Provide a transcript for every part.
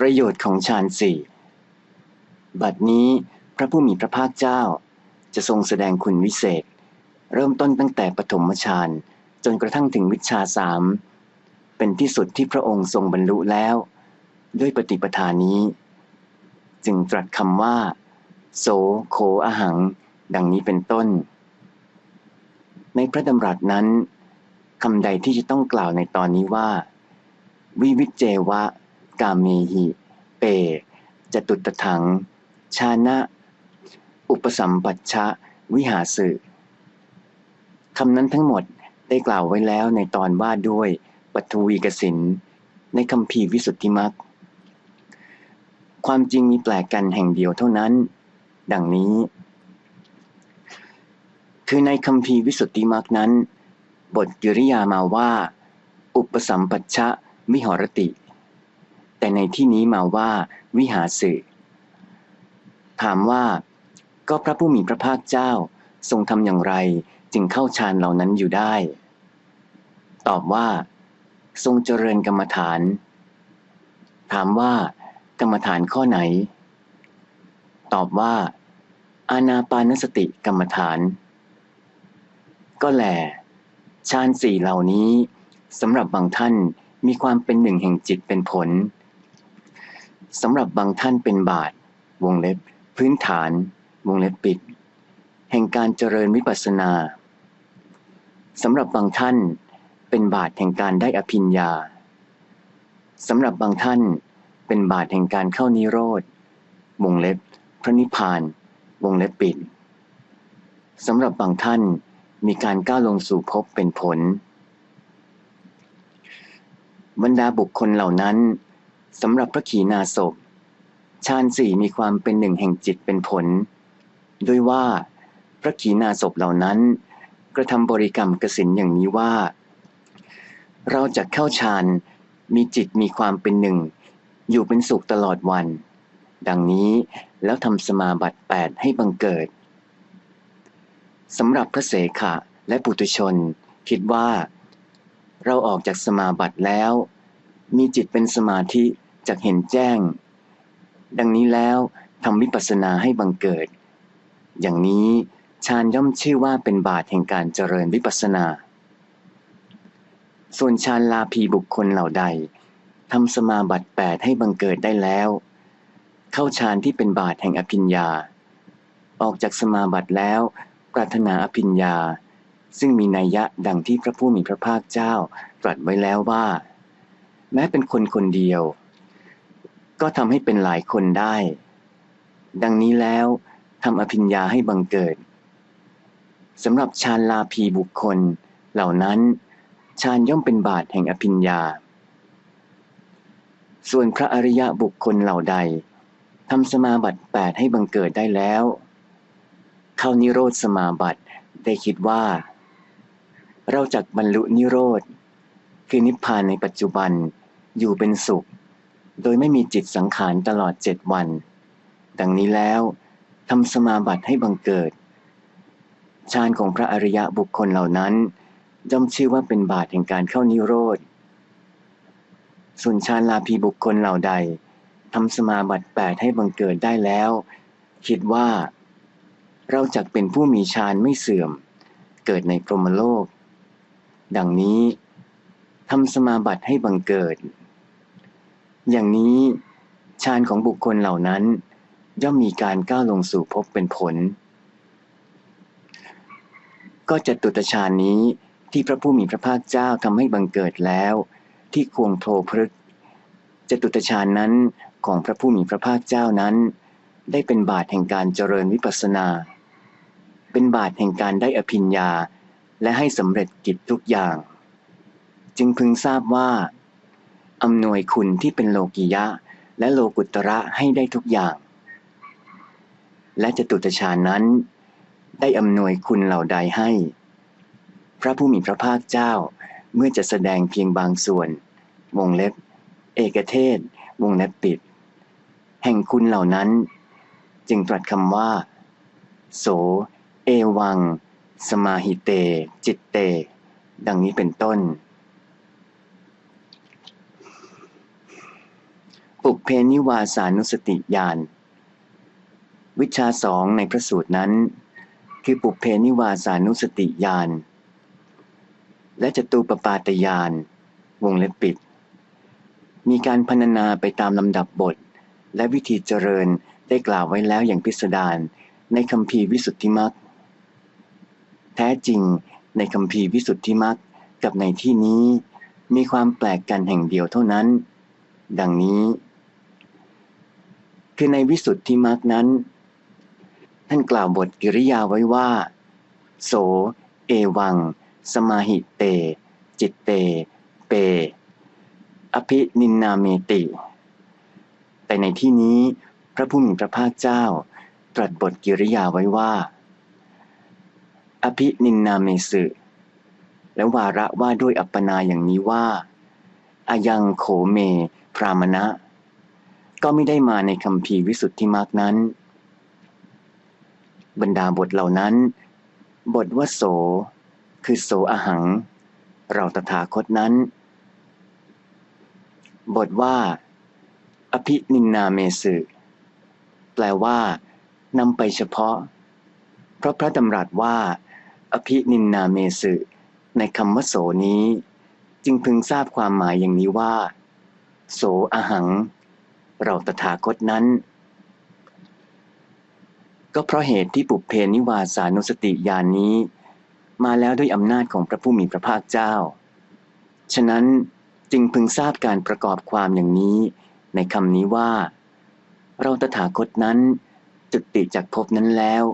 ประโยชน์ของฌานสี่ บัดนี้พระผู้มีพระภาคเจ้า จะทรงแสดงคุณวิเศษ เริ่มต้นตั้งแต่ปฐมฌานจนกระทั่งถึงวิชาสาม เป็นที่สุดที่พระองค์ทรงบรรลุแล้ว ด้วยปฏิปทานี้ จึงตรัสคำว่า โสโคอหัง ดังนี้เป็นต้น ในพระดำรัสนั้นคำใดที่จะต้องกล่าวในตอนนี้ว่า วิวิเจวะ กาเมหิ เป จตุตถัง ชานะ อุปสัมปัชชะ วิหาสึคำนั้นทั้งหมดได้กล่าวไว้แล้วในตอนว่าด้วยปัทวีกสินในคำพีวิสุทธิมักความจริงมีแปลกกันแห่งเดียวเท่านั้น ดังนี้ คือในคำพีวิสุทธิมักนั้น บทกิริยามาว่า อุปสัมปัชชะวิหรติ แต่ในที่นี้มาว่าวิหาสึถามว่า ก็พระผู้มีพระภาคเจ้าทรงทำอย่างไรจึงเข้าฌานเหล่านั้นอยู่ได้ ตอบว่า ทรงเจริญกรรมฐาน ถามว่า กรรมฐานข้อไหน ตอบว่า อานาปานสติกรรมฐาน ก็แหลฌานสี่เหล่านี้สำหรับบางท่านมีความเป็นหนึ่งแห่งจิตเป็นผล สำหรับบางท่านเป็นบาท วงเล็บ พื้นฐาน วงเล็บปิด แห่งการเจริญวิปัสสนาสำหรับบางท่านเป็นบาทแห่งการได้อภิญญาสำหรับบางท่านเป็นบาทแห่งการเข้านิโรธ วงเล็บ พระนิพพาน วงเล็บปิดสำหรับบางท่านมีการก้าวลงสู่ภพเป็นผล บรรดาบุคคลเหล่านั้น สำหรับพระขีณาสพฌานสี่มีความเป็นหนึ่งแห่งจิตเป็นผล ด้วยว่าพระขีณาสพเหล่านั้น กระทำบริกรรมกสินอย่างนี้ว่า เราจะเข้าฌานมีจิตมีความเป็นหนึ่ง อยู่เป็นสุขตลอดวัน ดังนี้แล้วทำสมาบัติแปดให้บังเกิดสำหรับพระเสขะและปุตุชน คิดว่า เราออกจากสมาบัติแล้ว มีจิตเป็นสมาธิจากเห็นแจ้ง ดังนี้แล้วทำวิปัสสนาให้บังเกิด อย่างนี้ฌานย่อมชื่อว่าเป็นบาทแห่งการเจริญวิปัสสนา ส่วนฌานลาภีบุคคลเหล่าใดทำสมาบัติแปดให้บังเกิดได้แล้ว เข้าฌานที่เป็นบาทแห่งอภิญญา ออกจากสมาบัติแล้ว ปรารถนาอภิญญา ซึ่งมีนัยยะดังที่พระผู้มีพระภาคเจ้าตรัสไว้แล้วว่า แม้เป็นคนคนเดียว ก็ทำให้เป็นหลายคนได้ ดังนี้แล้วทำอภิญญาให้บังเกิดสำหรับฌานลาภีบุคคล เหล่านั้นฌานย่อมเป็นบาทแห่งอภิญญา ส่วนพระอริยะบุคคลเหล่าใดทำสมาบัติแปดให้บังเกิดได้แล้ว เข้านิโรธสมาบัติได้คิดว่า เราจักบรรลุนิโรธ คือนิพพานในปัจจุบัน อยู่เป็นสุข โดยไม่มีจิตสังขารตลอดเจ็ดวัน ดังนี้แล้วทำสมาบัติให้บังเกิดฌานของพระอริยะบุคคลเหล่านั้นย่อมชื่อว่าเป็นบาทแห่งการเข้านิโรธ ส่วนฌานลาภีบุคคลเหล่าใดทำสมาบัติแปดให้บังเกิดได้แล้ว คิดว่า เราจักเป็นผู้มีฌานไม่เสื่อม เกิดในพรหมโลก ดังนี้ทำสมาบัติให้บังเกิด อย่างนี้ฌานของบุคคลเหล่านั้น ย่อมมีการก้าวลงสู่ภพเป็นผล ก็จะตุตฌานนี้ที่พระผู้มีพระภาคเจ้าทำให้บังเกิดแล้ว ที่ควงโพพฤกจตุตฌานนั้นของพระผู้มีพระภาคเจ้านั้น ได้เป็นบาทแห่งการเจริญวิปัสสนา เป็นบาทแห่งการได้อภิญญา และให้สำเร็จกิจทุกอย่าง จึงพึงทราบว่า อำนวยคุณที่เป็นโลกิยะ และโลกุตระให้ได้ทุกอย่าง และจตุตฌานนั้น ได้อำนวยคุณเหล่าใดให้ พระผู้มีพระภาคเจ้าเมื่อจะแสดงเพียงบางส่วน วงเล็บ เอกเทศ วงเล็บปิด แห่งคุณเหล่านั้น จึงตรัสคำว่า โส เอวัง สมาหิเต จิตเต ดังนี้เป็นต้น ปุเพนิวาสานุสติญาณวิชาสองในพระสูตรนั้น คือปุเพนิวาสานุสติญาณและจตูปปาตญาณวงเล็บปิด มีการพรรณนาไปตามลำดับบท และวิธีเจริญได้กล่าวไว้แล้วอย่างพิสดารในคำพีวิสุทธิมักแท้จริงในคำพีวิสุทธิมักกับในที่นี้มีความแปลกกันแห่งเดียวเท่านั้น ดังนี้ คือในวิสุทธิมักนั้น ท่านกล่าวบทกิริยาไว้ว่า โส เอวัง สมาหิเต จิตเต เป อภินินนาเมติ แต่ในที่นี้พระผู้มีพระภาคเจ้า ตรัสบทกิริยาไว้ว่า อภินินนาเมสึ และวาระว่าด้วยอัปปนาอย่างนี้ว่าอายังโขเม พรามณะ ก็ไม่ได้มาในคำพีวิสุทธิมากนั้น บรรดาบทเหล่านั้น บทว่าโส คือโสอหัง เราตถาคตนั้น บทว่า อภินินนาเมสึแปลว่านำไปเฉพาะ เพราะพระดำรัสว่า อภินินนาเมสึในคำว่าโสนี้ จึงพึงทราบความหมายอย่างนี้ว่า โสอหัง เราตถาคตนั้น ก็เพราะเหตุที่ปุเพนิวาสานุสติญาณนนี้ มาแล้วด้วยอำนาจของพระผู้มีพระภาคเจ้า ฉะนั้นจึงพึงทราบการประกอบความอย่างนี้ ในคำนี้ว่า เราตถาคตนั้นจุติจากภพนั้นแล้ว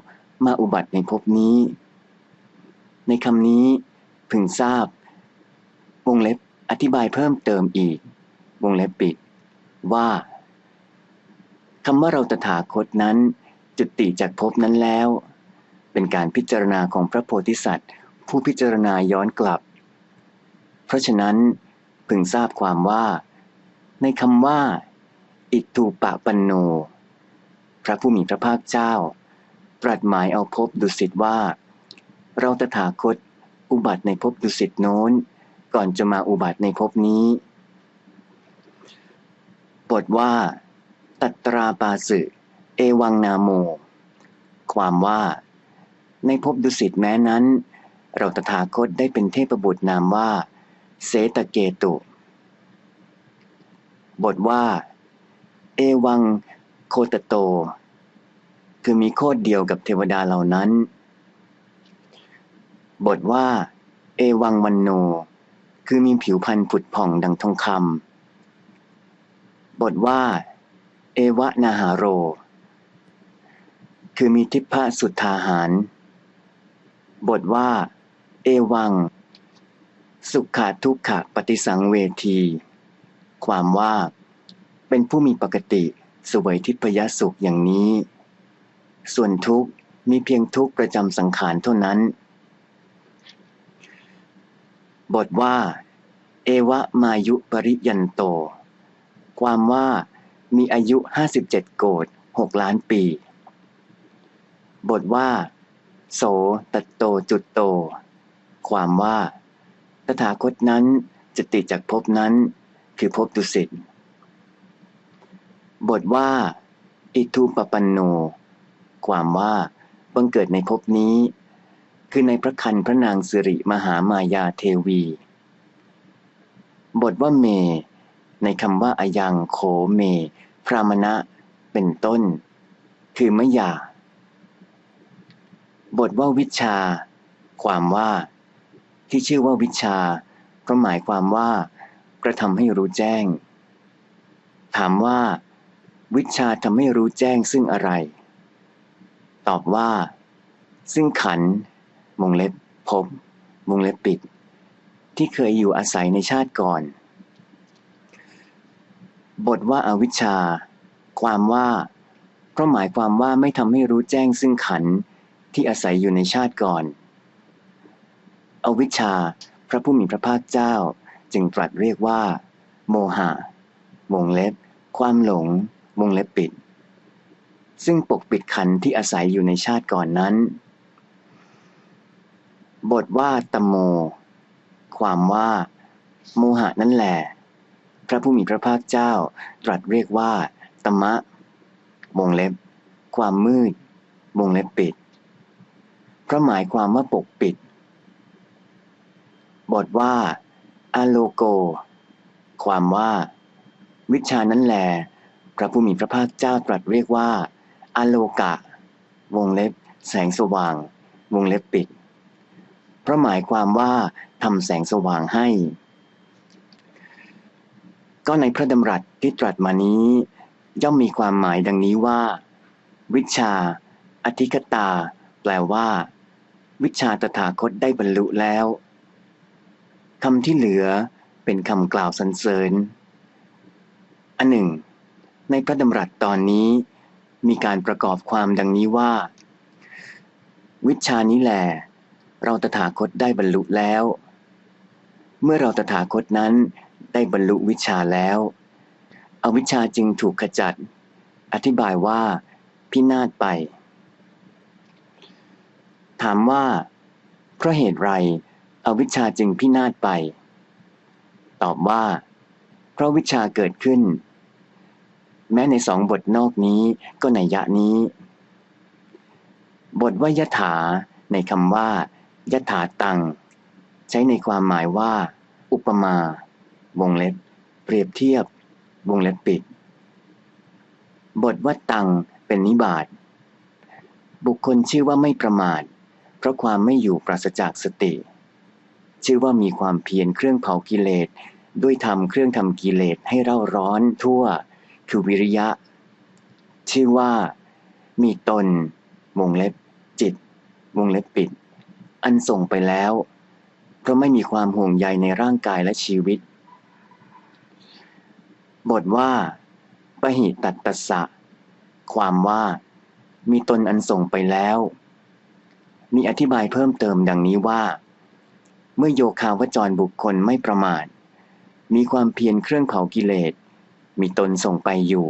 มาอุบัติในภพนี้ ในคำนี้พึงทราบ วงเล็บอธิบายเพิ่มเติมอีก วงเล็บปิดว่า คำว่าเราตถาคตนั้น จุติจากภพนั้นแล้ว เป็นการพิจารณาของพระโพธิสัตว์ ผู้พิจารณาย้อนกลับ เพราะฉะนั้นพึงทราบความว่า ในคำว่า อิตูปะปันโน พระผู้มีพระภาคเจ้า ตรัสหมายเอาภพดุสิตว่า เราตถาคตอุบัติในภพดุสิตโน้น ก่อนจะมาอุบัติในภพนี้บทว่า ตัตราปาสึ เอวังนาโม ความว่า ในภพดุสิตแม้นั้น เราตถาคตได้เป็นเทพบุตรนามว่า เสตเกตุ บทว่า เอวังโคตโต คือมีโคดเดียวกับเทวดาเหล่านั้น บทว่า เอวังวันโน คือมีผิวพรรณผุดผ่องดังทองคำบทว่า เอวะนาหาโร คือมีทิพะสุดทาหาร บทว่า เอวัง สุขาทุกขะปฏิสังเวที ความว่า เป็นผู้มีปกติสวยทิพยสุขอย่างนี้ ส่วนทุกมีเพียงทุกประจำสังขารเท่านั้น บทว่า เอวะมายุปริยันโต ความว่า มีอายุ 57 โกด6ล้านปี บทว่า โสตโตจุดโต ความว่า ตถาคตนั้นจะติจากภพนั้น คือภพดุสิต บทว่า อิทุปปันโน ความว่าบังเกิดในภพนี้ คือในพระคันพระนางสิริมหามายาเทวี บทว่าเม ในคำว่าอายังโขเม พรามณะ เป็นต้น คือมยาบทว่าวิชา ความว่า ที่ชื่อว่าวิชา ก็หมายความว่ากระทำให้รู้แจ้ง ถามว่า วิชาทำให้รู้แจ้งซึ่งอะไร ตอบว่า ซึ่งขันวงเล็บพบวงเล็บปิด ที่เคยอยู่อาศัยในชาติก่อน บทว่าอาวิชชา ความว่า เพราะหมายความว่าไม่ทำให้รู้แจ้งซึ่งขันที่อาศัยอยู่ในชาติก่อน อวิชชา พระผู้มีพระภาคเจ้าจึงตรัสเรียกว่า โมหะวงเล็บ ความหลงวงเล็บปิด ซึ่งปกปิดขันที่อาศัยอยู่ในชาติก่อนนั้น บทว่าตโม ความว่า โมหะนั่นแหละ พระผู้มีพระภาคเจ้า ตรัสเรียกว่า ตมะ วงเล็บ ความมืด วงเล็บปิด เพราะหมายความว่าปกปิด บทว่า อโลโก ความว่า วิชานั้นแล พระผู้มีพระภาคเจ้าตรัสเรียกว่า อโลกะ วงเล็บ แสงสว่าง วงเล็บปิด เพราะหมายความว่าทำแสงสว่างให้ ก็ในพระดำรัสที่ตรัสมานี้ ย่อมมีความหมายดังนี้ว่า วิชา อธิคตา แปลว่า วิชาตถาคตได้บรรลุแล้วคำที่เหลือเป็นคำกล่าวสรรเสริญ อันหนึ่ง ในพระดำรัสตอนนี้ มีการประกอบความดังนี้ว่า วิชานี้แหลเราตถาคตได้บรรลุแล้ว เมื่อเราตถาคตนั้น ได้บรรลุวิชาแล้ว อวิชชาจึงถูกขจัด อธิบายว่า พินาศไป ถามว่า เพราะเหตุไร อวิชชาจึงพินาศไป ตอบว่า เพราะวิชาเกิดขึ้น แม้ในสองบทนอกนี้ก็ในยะนี้ บทว่ายถาในคำว่ายถาตัง ใช้ในความหมายว่า อุปมา วงเล็บ เปรียบเทียบ วงเล็บปิด บทว่าตังเป็นนิบาตบุคคลชื่อว่าไม่ประมาท เพราะความไม่อยู่ปราศจากสติ ชื่อว่ามีความเพียรเครื่องเผากิเลส ด้วยทำเครื่องทำกิเลสให้เร่าร้อนทั่ว คือวิริยะ ชื่อว่า มีตน วงเล็บ จิต วงเล็บปิด อันส่งไปแล้ว เพราะไม่มีความห่วงใยในร่างกายและชีวิต บทว่าปหิตัตตสะ ความว่า มีตนอันส่งไปแล้ว มีอธิบายเพิ่มเติมดังนี้ว่า เมื่อโยคาวจรบุคคลไม่ประมาท มีความเพียรเครื่องเผากิเลส มีตนส่งไปอยู่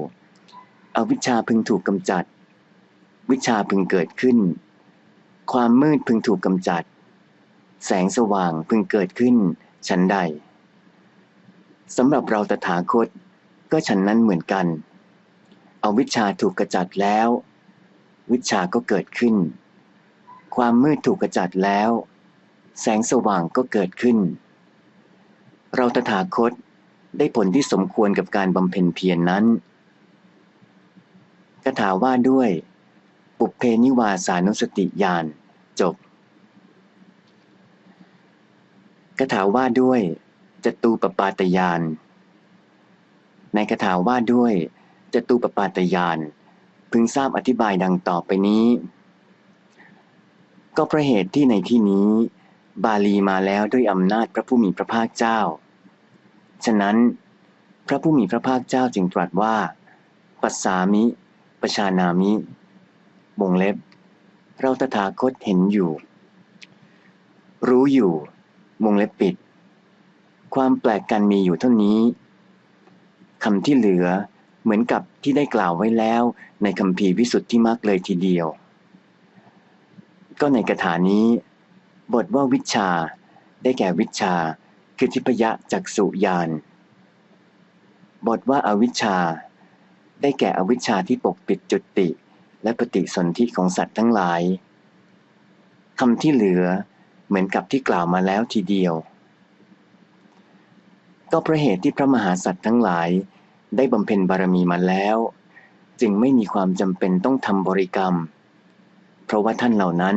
อวิชชาพึงถูกกำจัด วิชาพึงเกิดขึ้น ความมืดพึงถูกกำจัด แสงสว่างพึงเกิดขึ้น ฉันใดสำหรับเราตถาคต ก็ฉันนั้นเหมือนกัน เอาวิชาถูกกระจัดแล้ว วิชาก็เกิดขึ้น ความมืดถูกกระจัดแล้ว แสงสว่างก็เกิดขึ้น เราตถาคตได้ผลที่สมควรกับการบำเพ็ญเพียรนนั้นคาถาว่าด้วย ปุเพนิวาสานุสติญาณจบคาถาว่าด้วยจตูปปาตยาน ในคาถาว่าด้วยจตูปปาตยาน พึงทราบอธิบายดังต่อไปนี้ ก็เพราะเหตุที่ในที่นี้ บาลีมาแล้วด้วยอำนาจพระผู้มีพระภาคเจ้า ฉะนั้นพระผู้มีพระภาคเจ้าจึงตรัสว่า ปัสสามิ ประชานามิวงเล็บ เราตถาคตเห็นอยู่ รู้อยู่วงเล็บปิด ความแปลกกันมีอยู่เท่านี้ คำที่เหลือเหมือนกับที่ได้กล่าวไว้แล้วในคำพีวิสุทธิมรรคเลยทีเดียว ก็ในกถานี้ บทว่าวิชา ได้แก่วิชา คือทิพยะจักสุยาน บทว่าอาวิชชา ได้แก่อวิชชาที่ปกปิดจุติ และปฏิสนธิของสัตว์ทั้งหลายคำที่เหลือเหมือนกับที่กล่าวมาแล้วทีเดียว ก็เพราะเหตุที่พระมหาสัตว์ทั้งหลาย ได้บำเพ็ญบารมีมาแล้ว จึงไม่มีความจำเป็นต้องทำบริกรรม เพราะว่าท่านเหล่านั้น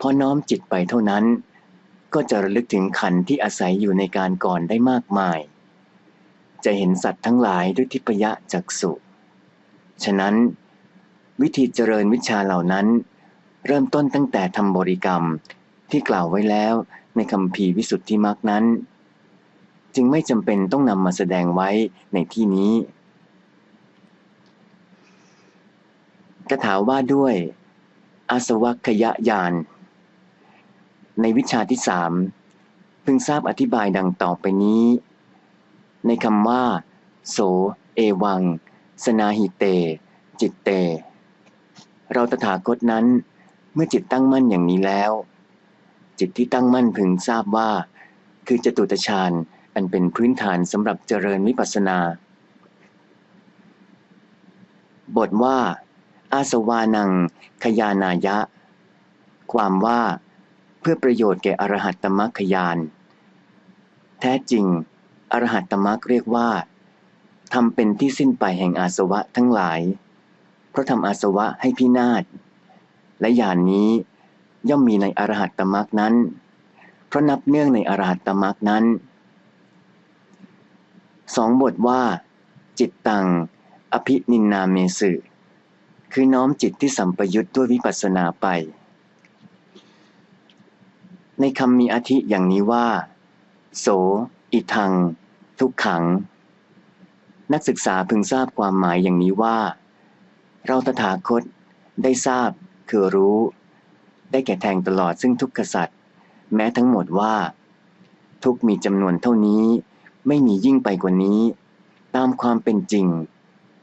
พอน้อมจิตไปเท่านั้น ก็จะระลึกถึงขันธ์ที่อาศัยอยู่ในการก่อนได้มากมาย จะเห็นสัตว์ทั้งหลายด้วยทิพยะจักสุฉะนั้น วิธีเจริญวิชาเหล่านั้น เริ่มต้นตั้งแต่ทำบริกรรมที่กล่าวไว้แล้วในคำพีวิสุทธิมรรคนั้น จึงไม่จำเป็นต้องนำมาแสดงไว้ในที่นี้กถาว่าด้วย อาสวัคยญาณในวิชาที่สามพึงทราบอธิบายดังต่อไปนี้ ในคำว่า โส เอวัง สนาหิเต จิตเต เราตถาคตนั้น เมื่อจิตตั้งมั่นอย่างนี้แล้ว จิตที่ตั้งมั่นพึงทราบว่า คือจตุตฌาน อันเป็นพื้นฐานสำหรับเจริญวิปัสสนา บทว่า อาสวานังขยานายะ ความว่า เพื่อประโยชน์แก่อรหัตตมรรคยาน แท้จริง อรหัตตมรรคเรียกว่าทำเป็นที่สิ้นไปแห่งอาสวะทั้งหลาย เพราะทำอาสวะให้พินาศ และญาณนนี้ย่อมมีในอรหัตตมรรคนั้น เพราะนับเนื่องในอรหัตตมรรคนั้น สองบทว่า จิตตัง อภินินนาเมสึคือน้อมจิตที่สัมปยุทธ์ด้วยวิปัสสนาไป ในคำมีอาทิอย่างนี้ว่า โส อิทัง ทุกขัง นักศึกษาพึงทราบความหมายอย่างนี้ว่า เราตถาคตได้ทราบคือรู้ ได้แก่แทงตลอดซึ่งทุกขสัตว์แม้ทั้งหมดว่า ทุกมีจำนวนเท่านี้ ไม่มียิ่งไปกว่านี้ ตามความเป็นจริง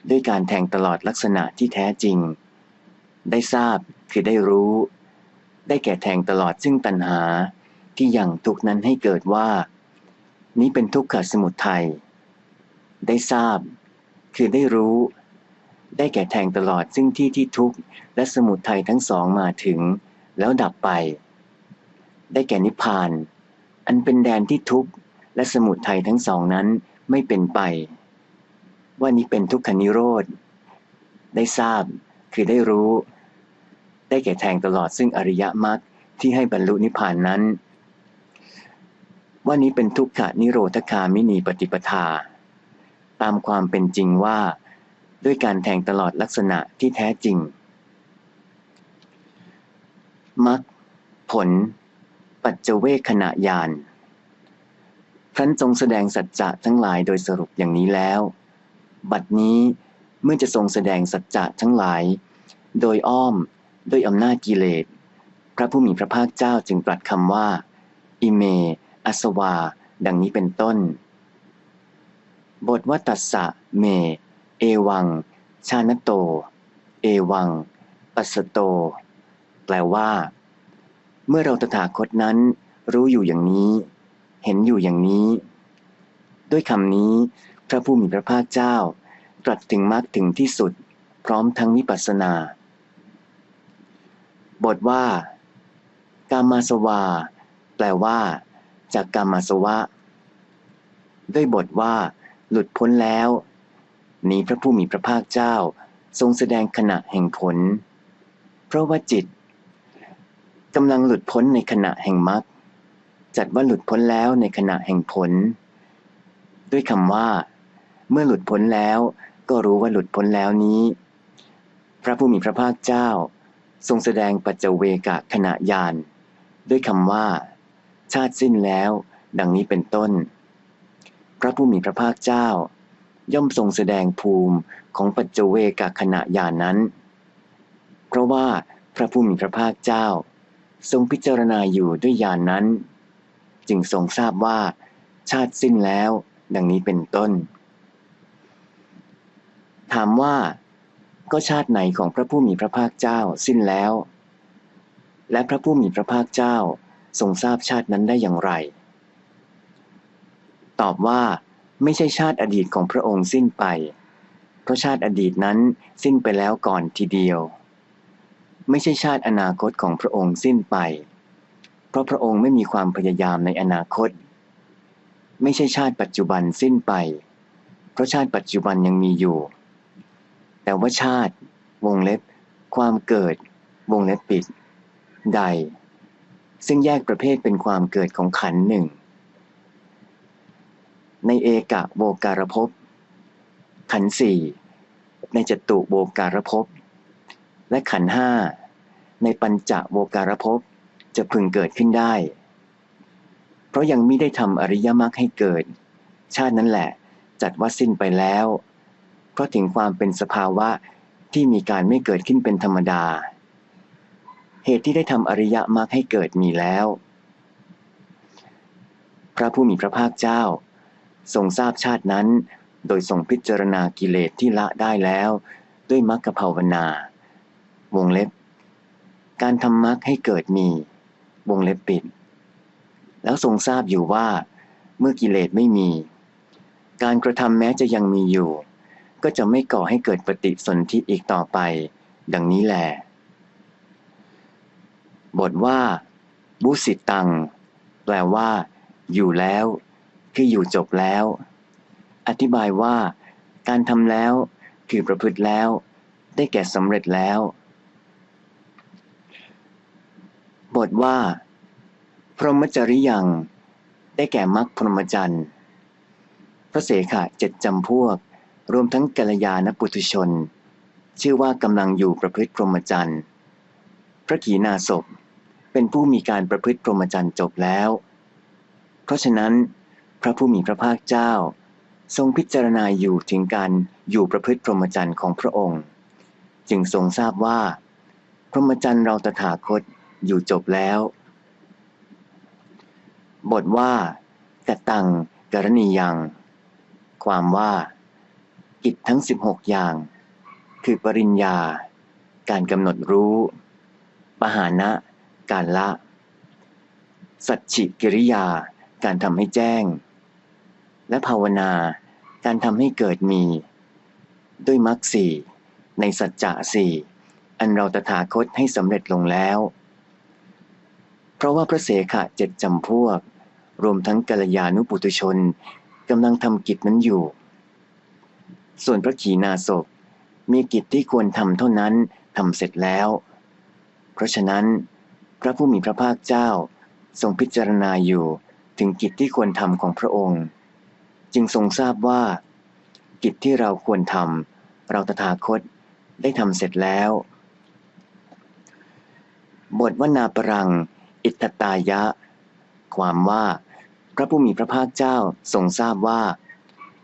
ด้วยการแทงตลอดลักษณะที่แท้จริง ได้ทราบคือได้รู้ ได้แก่แทงตลอดซึ่งตัณหาที่ยังทุกนั้นให้เกิดว่า นี้เป็นทุกขสมุทัยได้ทราบ คือได้รู้ ได้แก่แทงตลอดซึ่งที่ที่ทุกข์และสมุทัยทั้งสองมาถึง แล้วดับไป ได้แก่นิพพาน อันเป็นแดนที่ทุกข์ และสมุทัยทั้งสองนั้นไม่เป็นไป ว่านี้เป็นทุกขนิโรธ ได้ทราบคือได้รู้ ได้แก่แทงตลอดซึ่งอริยมรรคที่ให้บรรลุนิพพานนั้น ว่านี้เป็นทุกขนิโรธคามินีปฏิปทา ตามความเป็นจริงว่า ด้วยการแทงตลอดลักษณะที่แท้จริงมรรคผล ปัจเจเวคขณะยาน ครั้นทรงแสดงสัจจะทั้งหลายโดยสรุปอย่างนี้แล้ว บัดนี้เมื่อจะทรงแสดงสัจจะทั้งหลาย โดยอ้อมด้วยอำนาจกิเลส พระผู้มีพระภาคเจ้าจึงตรัสคำว่า อิเม อสวา ดังนี้เป็นต้น บทว่าตัสสะเม เอวัง ชานโต เอวัง ปัสโต แปลว่า เมื่อเราตถาคตนั้นรู้อยู่อย่างนี้ เห็นอยู่อย่างนี้ ด้วยคำนี้ พระผู้มีพระภาคเจ้า ตรัสถึงมรรคถึงที่สุด พร้อมทั้งวิปัสสนา บทว่า กามาสวา แปลว่า จากกามาสวะ ด้วยบทว่า หลุดพ้นแล้ว นี้พระผู้มีพระภาคเจ้า ทรงแสดงขณะแห่งผล เพราะว่าจิตกำลังหลุดพ้นในขณะแห่งมรรค จัดว่าหลุดพ้นแล้วในขณะแห่งผล ด้วยคำว่า เมื่อหลุดพ้นแล้ว ก็รู้ว่าหลุดพ้นแล้วนี้ พระผู้มีพระภาคเจ้า ทรงแสดงปัจเจเวกะขณะยานด้วยคำว่า ชาติสิ้นแล้ว ดังนี้เป็นต้น พระผู้มีพระภาคเจ้า ย่อมทรงแสดงภูมิของปัจเจเวกะขณะยานนั้น เพราะว่าพระผู้มีพระภาคเจ้า ทรงพิจารณาอยู่ด้วยญานนั้น จึงทรงทราบว่า ชาติสิ้นแล้ว ดังนี้เป็นต้น ถามว่า ก็ชาติไหนของพระผู้มีพระภาคเจ้าสิ้นแล้ว และพระผู้มีพระภาคเจ้าทรงทราบชาตินั้นได้อย่างไร ตอบว่า ไม่ใช่ชาติอดีตของพระองค์สิ้นไป เพราะชาติอดีตนั้นสิ้นไปแล้วก่อนทีเดียว ไม่ใช่ชาติอนาคตของพระองค์สิ้นไปเพราะพระองค์ไม่มีความพยายามในอนาคต ไม่ใช่ชาติปัจจุบันสิ้นไป เพราะชาติปัจจุบันยังมีอยู่ แต่ว่าชาติ วงเล็บ ความเกิด วงเล็บปิด ใด ซึ่งแยกประเภทเป็นความเกิดของขันหนึ่ง ในเอกะโวการภพขันสี่ในจตุโวการภพและขันห้าในปัญจโวการภพ จะพึงเกิดขึ้นได้ เพราะยังไม่ได้ทำอริยมรรคให้เกิด ชาตินั้นแหละ จัดว่าสิ้นไปแล้ว เพราะถึงความเป็นสภาวะที่มีการไม่เกิดขึ้นเป็นธรรมดา เหตุที่ได้ทำอริยมรรคให้เกิดมีแล้ว พระผู้มีพระภาคเจ้า ทรงทราบชาตินั้น โดยทรงพิจารณากิเลสที่ละได้แล้ว ด้วยมรรคภาวนา วงเล็บ การทำมรรคให้เกิดมี วงเล็บปิด แล้วทรงทราบอยู่ว่า เมื่อกิเลสไม่มี การกระทำแม้จะยังมีอยู่ ก็จะไม่ก่อให้เกิดปฏิสนธิอีกต่อไป ดังนี้แหลบทว่า บุสิตัง แปลว่า อยู่แล้ว คืออยู่จบแล้ว อธิบายว่า การทำแล้ว คือประพฤติแล้ว ได้แก่สำเร็จแล้ว บทว่า พรหมจริยัง ได้แก่มรรคพรหมจรรย์ พระเสขะเจ็ดจำพวก รวมทั้งกัลยาณปุถุชน ชื่อว่ากำลังอยู่ประพฤติพรหมจรรย์ พระขีณาสพเป็นผู้มีการประพฤติพรหมจรรย์จบแล้ว เพราะฉะนั้นพระผู้มีพระภาคเจ้า ทรงพิจารณาอยู่ถึงการอยู่ประพฤติพรหมจรรย์ของพระองค์ จึงทรงทราบว่า พรหมจรรย์เราตถาคต อยู่จบแล้ว บทว่ากตังกรณียัง ความว่า กิจทั้ง 16 อย่าง คือปริญญา การกำหนดรู้ ปหานะ การละ สัจฉิกิริยา การทำให้แจ้ง และภาวนา การทำให้เกิดมี ด้วยมรรคสี่ในสัจจะสี่อันเราตถาคตให้สำเร็จลงแล้ว ราะว่าพระเสขะเจ็ดจำพวก รวมทั้งกัลยาณุปุตุชนกำลังทำกิจนั้นอยู่ ส่วนพระขีณาสพมีกิจที่ควรทำเท่านั้นทำเสร็จแล้ว เพราะฉะนั้น พระผู้มีพระภาคเจ้าทรงพิจารณาอยู่ถึงกิจที่ควรทำของพระองค์ จึงทรงทราบว่า กิจที่เราควรทำเราตถาคตได้ทำเสร็จแล้ว บทวนาปรัง อิตตตายะ ความว่า พระผู้มีพระภาคเจ้าทรงทราบว่า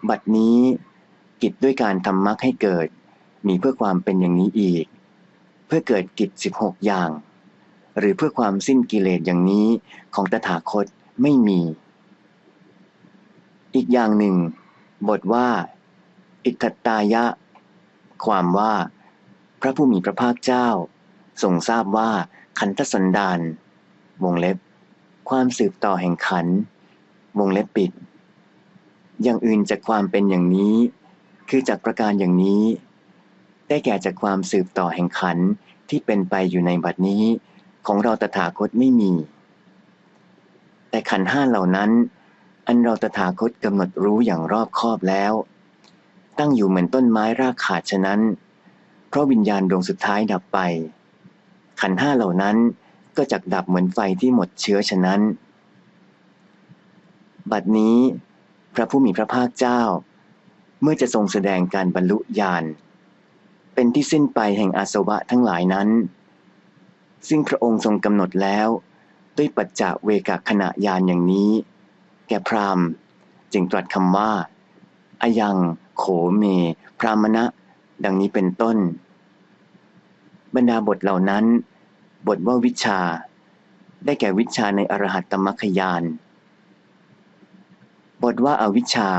บัดนี้กิจด้วยการทำมรรคให้เกิด มีเพื่อความเป็นอย่างนี้อีก เพื่อเกิดกิจ 16 อย่าง หรือเพื่อความสิ้นกิเลสอย่างนี้ของตถาคตไม่มี อีกอย่างหนึ่ง บทว่า อิทัตตายะ ความว่า พระผู้มีพระภาคเจ้าทรงทราบว่าขันธสันดาน วงเล็บ ความสืบต่อแห่งขัน วงเล็บปิด อย่างอื่นจากความเป็นอย่างนี้ คือจากประการอย่างนี้ ได้แก่จากความสืบต่อแห่งขันที่เป็นไปอยู่ในบัดนี้ ของเราตถาคตไม่มี แต่ขันห้าเหล่านั้น อันเราตถาคตกำหนดรู้อย่างรอบคอบแล้ว ตั้งอยู่เหมือนต้นไม้รากขาดฉะนั้น เพราะวิญญาณดวงสุดท้ายดับไป ขันห้าเหล่านั้น ก็จักดับเหมือนไฟที่หมดเชื้อฉะนั้น บัดนี้ พระผู้มีพระภาคเจ้า เมื่อจะทรงแสดงการบรรลุญาณเป็นที่สิ้นไปแห่งอาสวะทั้งหลายนั้น ซึ่งพระองค์ทรงกำหนดแล้ว ด้วยปัจจเวกขณะญาณอย่างนี้ แก่พราหมณ์จึงตรัสคำว่าอายัง โขเม พรามณะ ดังนี้เป็นต้น บรรดาบทเหล่านั้น บทว่าวิชา ได้แก่วิชาในอรหัตตมัคคยาน บทว่าอาวิชชา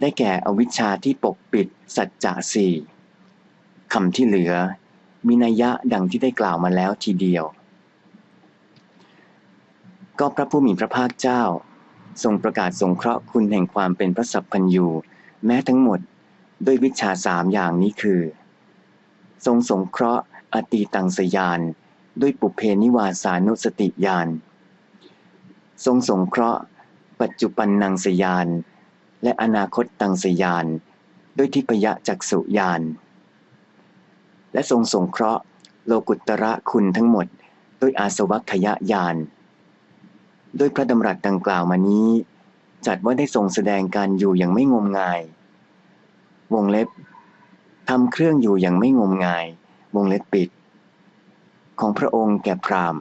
ได้แก่อวิชชาที่ปกปิดสัจจะสี่คำที่เหลือ มีนัยยะดังที่ได้กล่าวมาแล้วทีเดียว ก็พระผู้มีพระภาคเจ้า ทรงประกาศสงเคราะห์คุณแห่งความเป็นพระสัพพัญญูแม้ทั้งหมดด้วยวิชาสามอย่างนี้คือ ทรงสงเคราะห์อตีตังสยาน ด้วยปุเพนิวาสานุสติญาณทรงสงเคราะห์ ปัจจุบันนังสยาน และอนาคตตังสยาน ด้วยทิพยจักสุญาณและทรงสงเคราะห์ โลกุตระคุณทั้งหมด ด้วยอาสวัคยญาณด้วยพระดำรัสดังกล่าวมานี้ จัดว่าได้ทรงแสดงการอยู่อย่างไม่งมงาย วงเล็บทำเครื่องอยู่อย่างไม่งมงาย วงเล็บปิด ของพระองค์แก่พราหมณ์